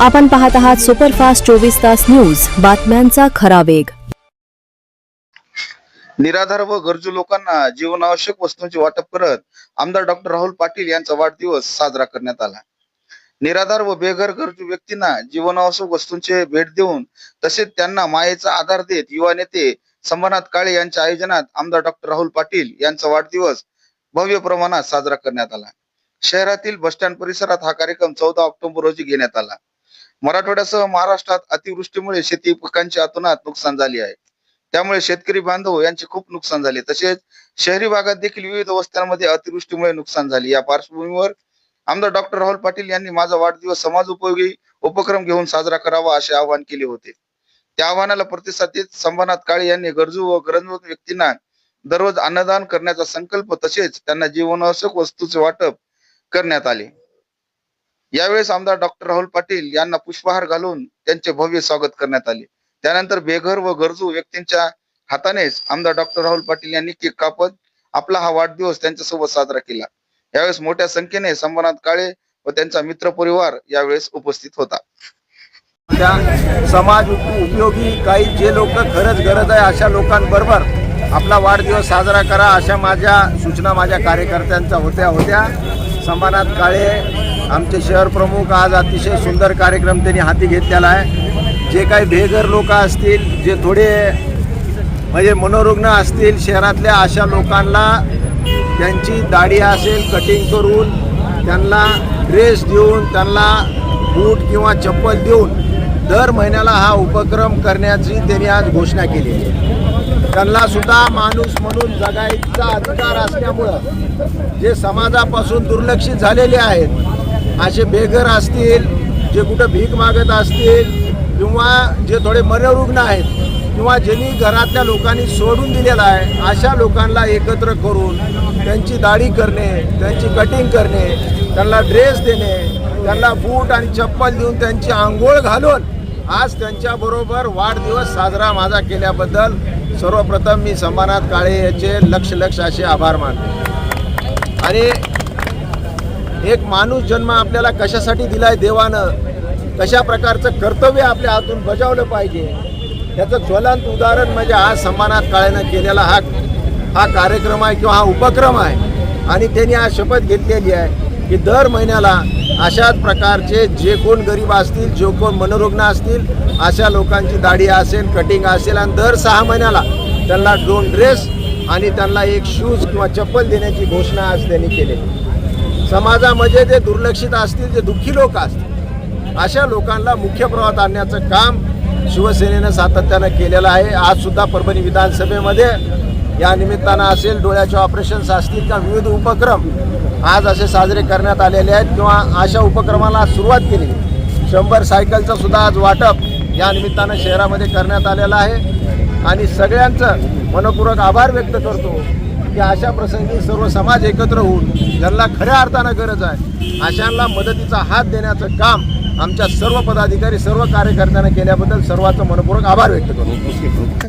आपण पाहत आहात सुपरफास्ट चोवीस तास न्यूज. बातम्यांचा खरा वेग. निराधार व गरजू लोकांना जीवनावश्यक वस्तूंचे वाटप करत आमदार डॉक्टर राहुल पाटील यांचा वाढदिवस साजरा करण्यात आला. निराधार व बेघर गरजू व्यक्तींना जीवनावश्यक वस्तूंचे भेट देऊन तसेच त्यांना मायेचा आधार देत युवा नेते संभनाथ काळे यांच्या आयोजनात आमदार डॉक्टर राहुल पाटील यांचा वाढदिवस भव्य प्रमाणात साजरा करण्यात आला. शहरातील बस स्टँड परिसरात हा कार्यक्रम चौदा ऑक्टोबर रोजी घेण्यात आला. मराठवाड्यासह महाराष्ट्रात अतिवृष्टीमुळे शेती पिकांची अतोनात नुकसान झाली आहे. त्यामुळे शेतकरी बांधव यांचे खूप नुकसान झाले. तसेच शहरी भागात देखील विविध वस्त्यांमध्ये अतिवृष्टीमुळे नुकसान झाले. या पार्श्वभूमीवर आमदार डॉक्टर राहुल पाटील यांनी माझा वाढदिवस समाज उपयोगी उपक्रम घेऊन साजरा करावा असे आवाहन केले होते. त्या आव्हानाला प्रतिसाद देत संभानाथ काळे यांनी गरजू व गरजवत व्यक्तींना दररोज अन्नदान करण्याचा संकल्प तसेच त्यांना जीवनावश्यक वस्तूचे वाटप करण्यात आले. यावेळेस आमदार डॉक्टर राहुल पाटील यांना पुष्पहार घालून त्यांचे भव्य स्वागत करण्यात आले. त्यानंतर बेघर व गरजू व्यक्तींच्या हातानेच आमदार डॉक्टर राहुल पाटील यांनी केक कापत आपला हा वाढदिवस त्यांच्यासोबत साजरा केला. यावेळेस मोठ्या संख्येने संभानाथ काळे व त्यांचा मित्र परिवार यावेळेस उपस्थित होता. त्या समाज उपयोगी काही जे लोक खरंच गरज आहे अशा लोकांबरोबर आपला वाढदिवस साजरा करा अशा माझ्या सूचना माझ्या कार्यकर्त्यांच्या होत्या होत्या. संभानाथ काळे आमचे शहर प्रमुख आज अतिशय सुंदर कार्यक्रम त्यांनी हाती घेतलेला आहे. जे काही बेघर लोक असतील जे थोडे म्हणजे मनोरुग्ण असतील शहरातल्या अशा लोकांना त्यांची दाढी असेल कटिंग करून त्यांना ड्रेस देऊन त्यांना बूट किंवा चप्पल देऊन दर महिन्याला हा उपक्रम करण्याची त्यांनी आज घोषणा केली आहे. त्यांना सुद्धा माणूस म्हणून जगायचा अधिकार असल्यामुळं जे समाजापासून दुर्लक्षित झालेले आहेत असे बेघर असतील जे कुठं भीक मागत असतील किंवा जे थोडे मनोरुग्ण आहेत किंवा ज्यांनी घरातल्या लोकांनी सोडून दिलेला आहे अशा लोकांना एकत्र करून त्यांची दाढी करणे त्यांची कटिंग करणे त्यांना ड्रेस देणे त्यांना बूट आणि चप्पल देऊन त्यांची आंघोळ घालून आज त्यांच्याबरोबर वाढदिवस साजरा माझा केल्याबद्दल सर्वप्रथम मी समानात काळे याचे लक्ष लक्ष असे आभार मानतो. आणि एक माणूस जन्म आपल्याला कशासाठी दिलाय देवानं? कशा प्रकारचं कर्तव्य आपल्या हातून बजावलं पाहिजे? याचं ज्वलंत उदाहरण म्हणजे हा सन्मानात काळेनं केलेला हा हा कार्यक्रम आहे किंवा हा उपक्रम आहे. आणि त्यांनी आज शपथ घेतलेली आहे की दर महिन्याला अशाच प्रकारचे जे कोण गरीब असतील जे कोण मनोरुग्ण असतील अशा लोकांची दाढी असेल कटिंग असेल आणि दर सहा महिन्याला त्यांना दोन ड्रेस आणि त्यांना एक शूज किंवा चप्पल देण्याची घोषणा आज त्यांनी केली समाजामध्ये जे दुर्लक्षित असतील जे दुःखी लोक असतील अशा लोकांना मुख्य प्रवाहात आणण्याचं काम शिवसेनेनं सातत्यानं केलेलं आहे. आज सुद्धा परभणी विधानसभेमध्ये या निमित्तानं असेल डोळ्याचे ऑपरेशन्स असतील किंवा विविध उपक्रम आज असे साजरे करण्यात आलेले आहेत किंवा अशा उपक्रमाला सुरुवात केली. शंभर सायकलचं सुद्धा आज वाटप या निमित्तानं शहरामध्ये करण्यात आलेलं आहे. आणि सगळ्यांचं मनपूर्वक आभार व्यक्त करतो. की अशा प्रसंगी सर्व समाज एकत्र होऊन ज्यांना खऱ्या अर्थानं गरज आहे अशांना मदतीचा हात देण्याचं काम आमच्या सर्व पदाधिकारी सर्व कार्यकर्त्यांना केल्याबद्दल सर्वांचं मनपूर्वक आभार व्यक्त करतो.